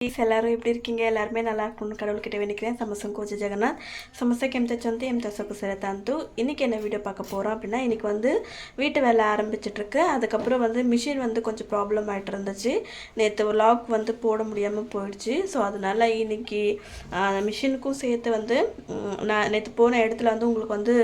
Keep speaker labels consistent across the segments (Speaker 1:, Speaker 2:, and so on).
Speaker 1: Please எல்லாரும் எப்படி இருக்கீங்க எல்லாருமே நல்லா இருக்கணும்னு கடவுள்கிட்ட வேண்டிக்கிறேன் ಸಮಸ್ಯೆ ಕೋಚ ಜಗನ್ನಾಥ್ ಸಮಸ್ಯೆಗೆ ಎಂತ ಚಂತೆ ಎಂತ ಸೊಪ್ಪು ಸರ ತಂತು இன்றைக்கி என்ன வீடியோ பார்க்க போகிறோம் அப்படின்னா இன்றைக்கி வந்து வீட்டு வேலை ஆரம்பிச்சிட்ருக்கு அதுக்கப்புறம் வந்து மிஷின் வந்து கொஞ்சம் ப்ராப்ளம் ஆகிட்டு இருந்துச்சு நேற்று லாக் வந்து போட முடியாமல் போயிடுச்சு ஸோ அதனால் இன்னைக்கு அந்த மிஷினுக்கும் சேர்த்து வந்து ம், நான் நேற்று போன இடத்துல வந்து உங்களுக்கு வந்து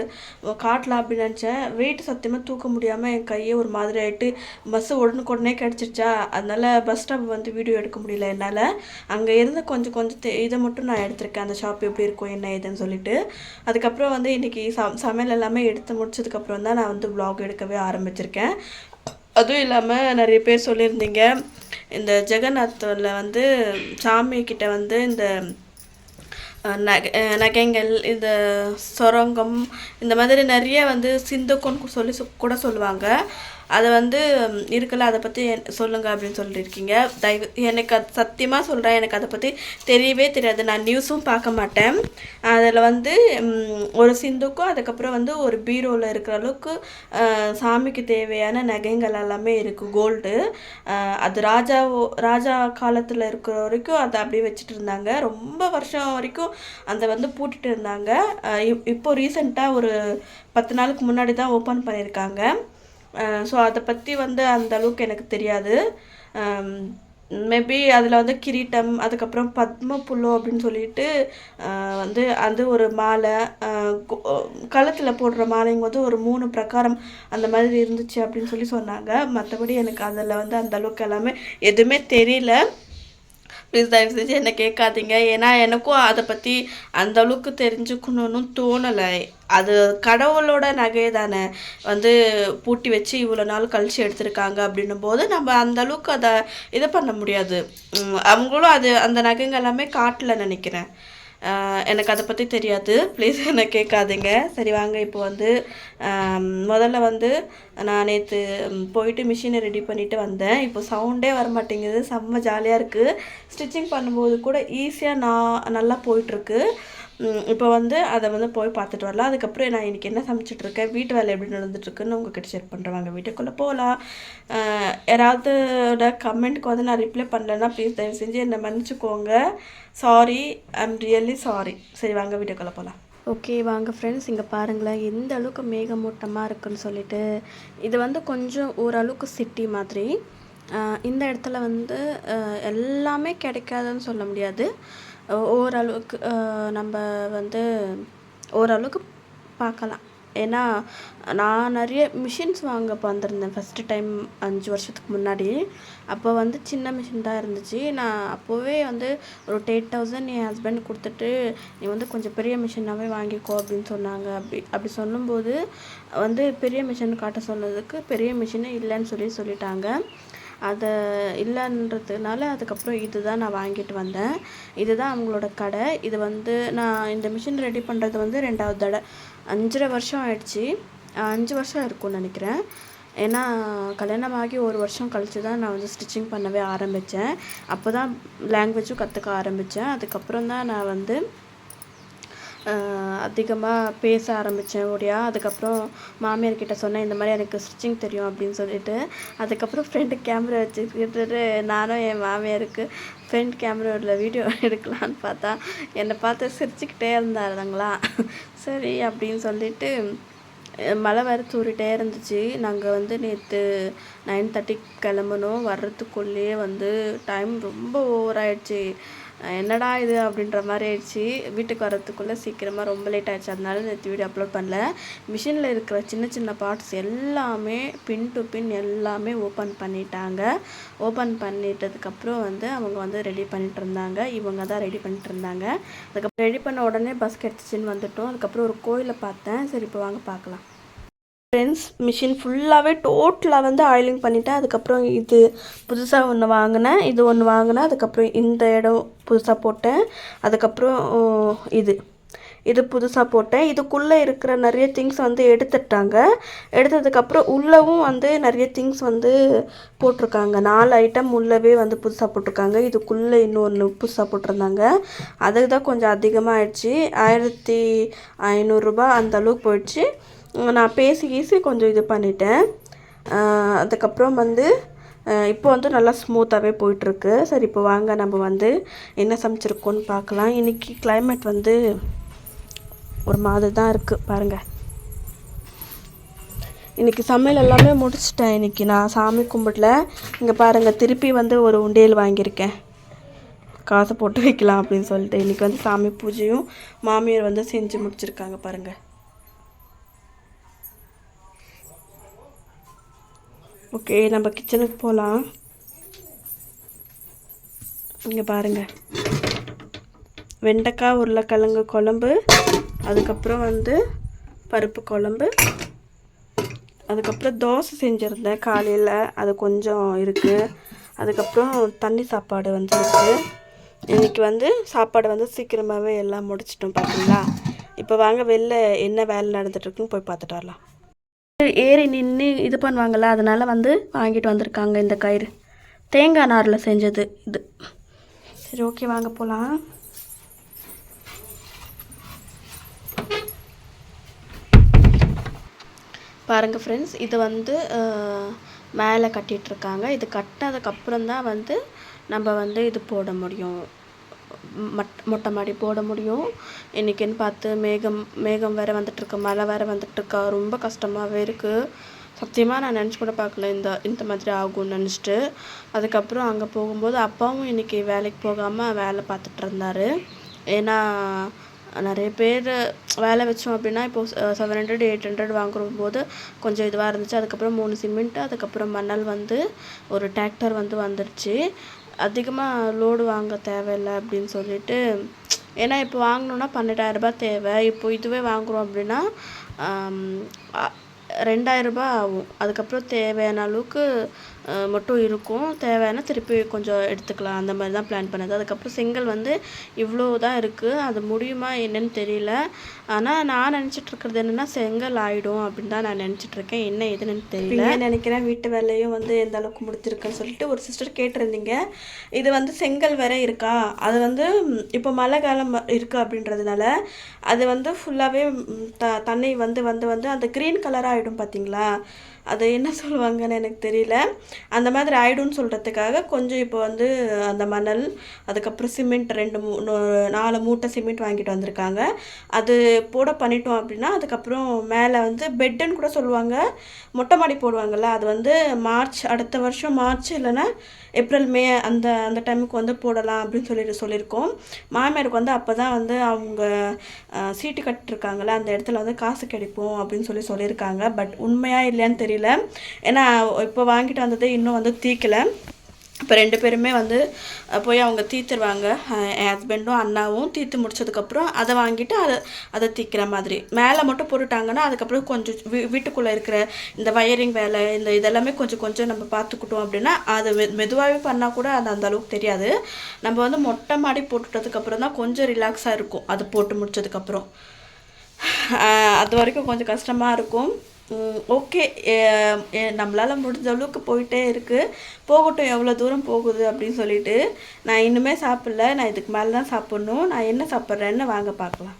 Speaker 1: காட்டலாம் அப்படின்னு நினச்சேன் வெயிட் சத்தியமாக தூக்க முடியாமல் என் கையே ஒரு மாதிரி ஆகிட்டு பஸ்ஸு உடனுக்குடனே கிடச்சிருச்சா அதனால் பஸ் ஸ்டாப் வந்து வீடியோ எடுக்க முடியல என்னால் அங்கே இருந்து கொஞ்சம் கொஞ்சம் தெ- இதை மட்டும் நான் எடுத்திருக்கேன். அந்த ஷாப் எப்படி இருக்கும் என்ன ஏதுன்னு சொல்லிட்டு. அதுக்கப்புறம் வந்து இன்றைக்கி ச சமையல் எல்லாமே எடுத்து முடிச்சதுக்கப்புறம் தான் நான் வந்து ப்ளாக் எடுக்கவே ஆரம்பிச்சிருக்கேன். அதுவும் இல்லாமல் நிறைய பேர் சொல்லியிருந்தீங்க இந்த ஜெகநாத்தில் வந்து சாமி கிட்ட வந்து இந்த நகை நகைங்கள் இந்த சுரங்கம் இந்த மாதிரி நிறைய வந்து சிந்துக்கும்னு சொல்லி கூட சொல்லுவாங்க. அதை வந்து ம், இருக்குல்ல அதை பற்றி சொல்லுங்கள் அப்படின்னு சொல்லியிருக்கீங்க தயவு எனக்கு அது சத்தியமாக சொல்கிறேன் எனக்கு அதை பற்றி தெரியவே தெரியாது. நான் நியூஸும் பார்க்க மாட்டேன். அதில் வந்து ஒரு சிந்துக்கும் அதுக்கப்புறம் வந்து ஒரு பீரோவில் இருக்கிற அளவுக்கு சாமிக்கு தேவையான நகைங்கள் எல்லாமே இருக்குது கோல்டு. அது ராஜா ராஜா காலத்தில் இருக்கிற வரைக்கும் அதை அப்படியே வச்சுட்டு இருந்தாங்க. ரொம்ப வருஷம் வரைக்கும் அதை வந்து பூட்டிட்டு இருந்தாங்க. இப்- இப்போ ரீசெண்டாக ஒரு பத்து நாளுக்கு முன்னாடி தான் ஓப்பன் பண்ணியிருக்காங்க. ஸோ அதை பற்றி வந்து அந்த அளவுக்கு எனக்கு தெரியாது. மேபி அதில் வந்து கிரீட்டம் அதுக்கப்புறம் பத்ம புல்லோ அப்படின்னு சொல்லிட்டு வந்து அது ஒரு மாலை கழுத்தில் போடுற மாலைங்க வந்து ஒரு மூணு பிரகாரம் அந்த மாதிரி இருந்துச்சு அப்படின்னு சொல்லி சொன்னாங்க. மற்றபடி எனக்கு அதில் வந்து அந்த அளவுக்கு எல்லாமே எதுவுமே தெரியல. ப்ளீஸ் தயவு செஞ்சு என்னை கேட்காதீங்க. ஏன்னா எனக்கும் அதை பற்றி அந்த அளவுக்கு தெரிஞ்சுக்கணும்னு தோணலை. அது கடவுளோட நகை தானே. வந்து பூட்டி வச்சு இவ்வளோ நாள் கழிச்சு எடுத்திருக்காங்க அப்படின்னும் போது நம்ம அந்த அளவுக்கு அதை இது பண்ண முடியாது. அவங்களும் அது அந்த நகைங்க எல்லாமே காட்டல நினைக்கிறேன். எனக்கு அதை பற்றி தெரியாது. ப்ளீஸ் என்னை கேட்காதீங்க. சரி வாங்க இப்போ வந்து முதல்ல வந்து நான் நேற்று போயிட்டு மிஷினை ரெடி பண்ணிவிட்டு வந்தேன். இப்போ சவுண்டே வர மாட்டேங்குது செம்ம ஜாலியாக இருக்குது ஸ்டிச்சிங் பண்ணும்போது கூட ஈஸியாக நான் நல்லா போயிட்டுருக்கு இப்போ வந்து அதை வந்து போய் பார்த்துட்டு வரலாம். அதுக்கப்புறம் நான் இன்றைக்கி என்ன சமைச்சிட்ருக்கேன் வீட்டு வேலை எப்படி நடந்துட்டுருக்குன்னு உங்ககிட்ட ஷேர் பண்ணுறேன் வாங்க வீட்டுக்குள்ளே போகலாம் யாராவது கமெண்ட்க்கு வந்து நான் ரிப்ளை பண்ணலன்னா ப்ளீஸ் தயவு செஞ்சு என்னை மன்னிச்சுக்கோங்க. சாரி ஐம் ரியலி சாரி சரி வாங்க வீட்டுக்குள்ளே போகலாம் ஓகே வாங்க ஃப்ரெண்ட்ஸ் இங்கே பாருங்களேன் எந்த அளவுக்கு மேகமூட்டமாக இருக்குன்னு சொல்லிட்டு. இது வந்து கொஞ்சம் ஓரளவுக்கு சிட்டி மாதிரி. இந்த இடத்துல வந்து எல்லாமே கிடைக்காதுன்னு சொல்ல முடியாது. ஓரளவுக்கு நம்ம வந்து ஓரளவுக்கு பார்க்கலாம். ஏன்னா நான் நிறைய மிஷின்ஸ் வாங்க வந்திருந்தேன் ஃபஸ்ட்டு டைம் அஞ்சு வருஷத்துக்கு முன்னாடி. அப்போ வந்து சின்ன மிஷின் தான் இருந்துச்சு. நான் அப்போவே வந்து ஒரு எயிட் தௌசண்ட் என் ஹஸ்பண்ட் கொடுத்துட்டு நீ வந்து கொஞ்சம் பெரிய மிஷினாகவே வாங்கிக்கோ அப்படின்னு சொன்னாங்க. அப்படி அப்படி சொல்லும்போது வந்து பெரிய மிஷின் காட்ட சொன்னதுக்கு பெரிய மிஷினே இல்லைன்னு சொல்லி சொல்லிட்டாங்க. அதை இல்லைன்றதுனால அதுக்கப்புறம் இதுதான் நான் வாங்கிட்டு வந்தேன். இதுதான் அவங்களோட கடை. இது வந்து நான் இந்த மிஷின் ரெடி பண்ணுறது வந்து ரெண்டாவது தடவை. அஞ்சரை வருஷம் ஆயிடுச்சு. அஞ்சு வருஷம் இருக்கும்னு நினைக்கிறேன். ஏன்னா கல்யாணம் ஆகி ஒரு வருஷம் கழிச்சு தான் நான் வந்து ஸ்டிச்சிங் பண்ணவே ஆரம்பித்தேன் அப்போ தான் லாங்குவேஜும் கற்றுக்க ஆரம்பித்தேன் அதுக்கப்புறம் தான் நான் வந்து அதிகமாக பேச ஆரம்பித்தேன் ஒடியா அதுக்கப்புறம் மாமியார் கிட்ட சொன்னேன் இந்த மாதிரி எனக்கு ஸ்டிச்சிங் தெரியும் அப்படின்னு சொல்லிட்டு. அதுக்கப்புறம் ஃப்ரெண்டு கேமரா வச்சுக்கிட்டு நானும் என் மாமியாருக்கு ஃப்ரெண்ட் கேமராவில் வீடியோ எடுக்கலான்னு பார்த்தா என்னை பார்த்து சிரிச்சுக்கிட்டே இருந்தாருங்களா? சரி அப்படின்னு சொல்லிட்டு மழை வேறு தூரிட்டே இருந்துச்சு. நாங்கள் வந்து நேற்று நைன் தேர்ட்டிக்கு கிளம்பணும். வர்றதுக்குள்ளேயே வந்து டைம் ரொம்ப ஓவர் ஆயிடுச்சு. என்னடா இது அப்படின்ற மாதிரி ஆயிடுச்சு. வீட்டுக்கு வரத்துக்குள்ளே சீக்கிரமாக ரொம்ப லேட் ஆயிடுச்சு. அதனால நேற்று வீடியோ அப்லோட் பண்ணல. மிஷினில் இருக்கிற சின்ன சின்ன பார்ட்ஸ் எல்லாமே பின் டு பின் எல்லாமே ஓப்பன் பண்ணிட்டாங்க. ஓப்பன் பண்ணிட்டதுக்கப்புறம் வந்து அவங்க வந்து ரெடி பண்ணிட்டு இருந்தாங்க. இவங்க தான் ரெடி பண்ணிட்டு இருந்தாங்க. அதுக்கப்புறம் ரெடி பண்ண உடனே பஸ் கிடச்சிச்சின்னு வந்துட்டோம். அதுக்கப்புறம் ஒரு கோயிலை பார்த்தேன். சரி இப்போ வாங்க பார்க்கலாம். ஃப்ரெண்ட்ஸ் மிஷின் ஃபுல்லாகவே டோட்டலாக வந்து ஆயிலிங் பண்ணிட்டேன். அதுக்கப்புறம் இது புதுசாக ஒன்று வாங்கினேன். இது ஒன்று வாங்கினேன். அதுக்கப்புறம் இந்த இடம் புதுசாக போட்டேன். அதுக்கப்புறம் இது. இது புதுசாக போட்டேன். இதுக்குள்ளே இருக்கிற நிறைய திங்ஸ் வந்து எடுத்துட்டாங்க. எடுத்ததுக்கப்புறம் உள்ளவும் வந்து நிறைய திங்ஸ் வந்து போட்டிருக்காங்க. நாலு ஐட்டம் உள்ளவே வந்து புதுசாக போட்டிருக்காங்க. இதுக்குள்ளே இன்னொன்று புதுசாக போட்டிருந்தாங்க. அதுக்கு தான் கொஞ்சம் அதிகமாக ஆயிடுச்சு ஆயிரத்தி ஐநூறுரூபா அந்த அளவுக்கு போயிடுச்சு. நான் பேசி கீசி கொஞ்சம் இது பண்ணிட்டேன். அதுக்கப்புறம் வந்து இப்போ வந்து நல்லா ஸ்மூத்தாகவே போயிட்டுருக்கு. சரி இப்போ வாங்க நம்ம வந்து என்ன சமைச்சிருக்கோன்னு பார்க்கலாம். இன்றைக்கி கிளைமேட் வந்து ஒரு மாதிரி தான் இருக்குது பாருங்கள் இன்றைக்கி சமையல் எல்லாமே முடிச்சிட்டேன். இன்றைக்கி நான் சாமி கும்பிடல. இங்கே பாருங்கள் திருப்பி வந்து ஒரு உண்டியல் வாங்கியிருக்கேன். காசை போட்டு வைக்கலாம் அப்படின்னு சொல்லிட்டு. இன்றைக்கி வந்து சாமி பூஜையும் மாமியார் வந்து செஞ்சு முடிச்சிருக்காங்க பாருங்கள் ஓகே நம்ம கிச்சனுக்கு போகலாம் இங்கே பாருங்கள் வெண்டைக்காய் உருளைக்கிழங்கு குழம்பு. அதுக்கப்புறம் வந்து பருப்பு குழம்பு. அதுக்கப்புறம் தோசை செஞ்சுருந்தேன் காலையில். அது கொஞ்சம் இருக்குது அதுக்கப்புறம் தண்ணி சாப்பாடு வந்து இருக்குது இன்றைக்கி வந்து சாப்பாடு வந்து சீக்கிரமாகவே எல்லாம் முடிச்சிட்டோம் பார்த்தீங்களா இப்போ வாங்க வெளில என்ன வேலை நடந்துகிட்ருக்குன்னு போய் பார்த்துட்டு வரலாம். ஏறி நின்று இது பண்ணுவாங்கள்ல அதனால் வந்து வாங்கிட்டு வந்திருக்காங்க இந்த கயிறு. தேங்காய் நாரில் செஞ்சது இது. சரி ஓகே வாங்க போகலாம் பாருங்கள் ஃப்ரெண்ட்ஸ் இது வந்து மேலே கட்டிகிட்ருக்காங்க இது கட்டினதுக்கப்புறம் தான் வந்து நம்ம வந்து இது போட முடியும். மட் மொட்டை மாடி போட முடியும். இன்றைக்கின்னு பார்த்து மேகம் மேகம் வேறு வந்துட்டுருக்கு மழை வேறு வந்துட்டுருக்கா. ரொம்ப கஷ்டமாகவே இருக்குது சத்தியமாக நான் நினச்சி கூட பார்க்கல இந்த இந்த மாதிரி ஆகும்னு நினச்சிட்டு. அதுக்கப்புறம் அங்கே போகும்போது அப்பாவும் இன்றைக்கி வேலைக்கு போகாமல் வேலை பார்த்துட்டு இருந்தார். ஏன்னா நிறைய பேர் வேலை வச்சோம் அப்படின்னா இப்போது செவன் ஹண்ட்ரட் எயிட் ஹண்ட்ரட் வாங்குற போது கொஞ்சம் இதுவாக இருந்துச்சு. அதுக்கப்புறம் மூணு சிமெண்ட் அதுக்கப்புறம் மணல் வந்து ஒரு டிராக்டர் வந்து வந்துடுச்சு அதிகமாக லோடு வாங்க தேவையில்லை அப்படின்னு சொல்லிட்டு ஏன்னா இப்போ வாங்கினோன்னா பன்னெண்டாயிரரூபா தேவை. இப்போ இதுவே வாங்குகிறோம் அப்படின்னா ரெண்டாயிரரூபா ஆகும். அதுக்கப்புறம் தேவையான அளவுக்கு மட்டும் இருக்கும். தேவையான திருப்பி கொஞ்சம் எடுத்துக்கலாம். அந்த மாதிரி தான் பிளான் பண்ணது. அதுக்கப்புறம் செங்கல் வந்து இவ்வளோ தான் இருக்குது அது முடியுமா என்னன்னு தெரியல. ஆனால் நான் நினச்சிட்டு இருக்கிறது என்னென்னா செங்கல் ஆகிடும் அப்படின்னு தான் நான் நினச்சிட்டு இருக்கேன். என்ன ஏதுன்னு எனக்கு தெரியல. நினைக்கிறேன் வீட்டு வேலையும் வந்து எந்த அளவுக்கு முடிச்சிருக்குன்னு சொல்லிட்டு ஒரு சிஸ்டர் கேட்டிருந்தீங்க. இது வந்து செங்கல் வேற இருக்கா? அது வந்து இப்போ மழை காலம் இருக்குது அப்படின்றதுனால அது வந்து ஃபுல்லாகவே த தண்ணி வந்து வந்து வந்து அந்த க்ரீன் கலராக ஆகிடும் பார்த்தீங்களா அது என்ன சொல்லுவாங்கன்னு எனக்கு தெரியல. அந்த மாதிரி ஆயிடும்னு சொல்கிறதுக்காக கொஞ்சம் இப்போ வந்து அந்த மணல் அதுக்கப்புறம் சிமெண்ட் ரெண்டு மூ நாலு மூட்டை சிமெண்ட் வாங்கிட்டு வந்திருக்காங்க. அது போட பண்ணிட்டோம் அப்படின்னா அதுக்கப்புறம் மேலே வந்து பெட்டுன்னு கூட சொல்லுவாங்க. மொட்டை மாடி போடுவாங்கள்ல அது வந்து மார்ச் அடுத்த வருஷம் மார்ச் இல்லைன்னா ஏப்ரல் மே அந்த அந்த டைமுக்கு வந்து போடலாம் அப்படின்னு சொல்லிட்டு சொல்லியிருக்கோம். மாமியாருக்கு வந்து அப்போ தான் வந்து அவங்க சீட்டு கட்டிருக்காங்கள அந்த இடத்துல வந்து காசு கிடைப்போம் அப்படின்னு சொல்லி சொல்லியிருக்காங்க. பட் உண்மையாக இல்லையான்னு தெரியல. ஏன்னா இப்போ வாங்கிட்டு வந்தது இன்னும் வந்து தீக்கலை. இப்போ ரெண்டு பேருமே வந்து போய் அவங்க தீத்துருவாங்க. என் ஹஸ்பண்டும் அண்ணாவும் தீர்த்து முடிச்சதுக்கப்புறம் அதை வாங்கிட்டு அதை அதை தீக்கிற மாதிரி. மேலே மட்டும் போட்டுட்டாங்கன்னா அதுக்கப்புறம் கொஞ்சம் வீ வீட்டுக்குள்ளே இருக்கிற இந்த வயரிங் வேலை இந்த இதெல்லாமே கொஞ்சம் கொஞ்சம் நம்ம பார்த்துக்கிட்டோம் அப்படின்னா அது மெ மெதுவாகவே பண்ணால் கூட அது அந்த அளவுக்கு தெரியாது. நம்ம வந்து மொட்டை மாடி போட்டுட்டதுக்கப்புறம் தான் கொஞ்சம் ரிலாக்ஸாக இருக்கும். அது போட்டு முடிச்சதுக்கப்புறம். அது வரைக்கும் கொஞ்சம் கஷ்டமாக இருக்கும். ஓகே நம்மளால் முடிஞ்ச அளவுக்கு போயிட்டே இருக்குது போகட்டும் எவ்வளோ தூரம் போகுது அப்படின்னு சொல்லிட்டு நான் இன்னுமே சாப்பிடல. நான் இதுக்கு மேலே தான் சாப்பிட்ணும். நான் என்ன சாப்பிட்றேன்னு வாங்க பார்க்கலாம்.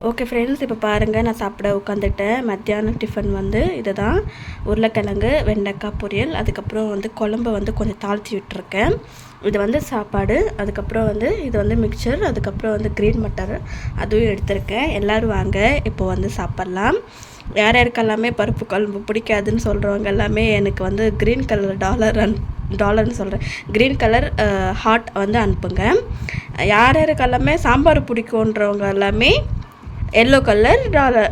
Speaker 1: ஓகே ஃப்ரெண்ட்ஸ் இப்போ பாருங்கள் நான் சாப்பிட உட்காந்துட்டேன் மத்தியானம் டிஃபன் வந்து இதுதான். உருளைக்கிழங்கு வெண்டைக்காய் பொரியல் அதுக்கப்புறம் வந்து குழம்பு வந்து கொஞ்சம் தாளித்து விட்டுருக்கேன். இது வந்து சாப்பாடு அதுக்கப்புறம் வந்து இது வந்து மிக்சர் அதுக்கப்புறம் வந்து க்ரீன் மட்டர் அதுவும் எடுத்திருக்கேன். எல்லோரும் வாங்க இப்போ வந்து சாப்பிட்லாம். யார் யாருக்கெல்லாமே பருப்பு குழம்பு பிடிக்காதுன்னு சொல்கிறவங்க எல்லாமே எனக்கு வந்து க்ரீன் கலர் டாலர் அன் டாலர்னு சொல்கிறேன் க்ரீன் கலர் ஹார்ட் வந்து அனுப்புங்க. யார் யாருக்கெல்லாமே சாம்பார் பிடிக்குன்றவங்க எல்லாமே yellow colour dollar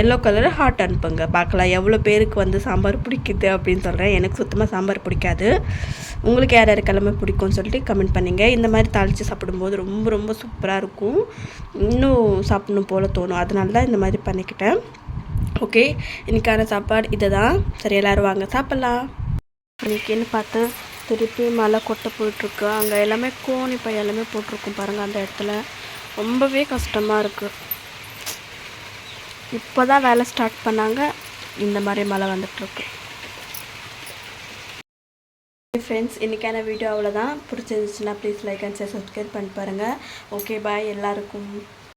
Speaker 1: yellow colour heart அனுப்புங்க. பார்க்கலாம் எவ்வளோ பேருக்கு வந்து சாம்பார் பிடிக்குது அப்படின்னு சொல்கிறேன் எனக்கு சுத்தமாக சாம்பார் பிடிக்காது. உங்களுக்கு யார் யாருக்கெல்லாமே பிடிக்கும்னு சொல்லிட்டு கமெண்ட் பண்ணிங்க. இந்த மாதிரி தாளித்து சாப்பிடும்போது ரொம்ப ரொம்ப சூப்பராக இருக்கும். இன்னும் சாப்பிடணும் போல் தோணும். அதனால தான் இந்த மாதிரி பண்ணிக்கிட்டேன். ஓகே இன்னைக்கான சாப்பாடு இதை தான் சரி எல்லோரும் வாங்க சாப்பிட்லாம். இன்றைக்கின்னு பார்த்து திருப்பி மழை கொட்டை போயிட்டுருக்கு. அங்கே எல்லாமே கோணி பை எல்லாமே போட்டிருக்கும் பாருங்கள் அந்த இடத்துல. ரொம்பவே கஷ்டமாக இருக்குது இப்போ தான் வேலை ஸ்டார்ட் பண்ணாங்க. இந்த மாதிரி மழை வந்துட்டுருக்கு. ஃப்ரெண்ட்ஸ் இன்றைக்கான வீடியோ அவ்வளோதான் பிடிச்சிருந்துச்சுன்னா please like and share subscribe பண்ணி பாருங்கள் ஓகே பாய் எல்லாருக்கும்.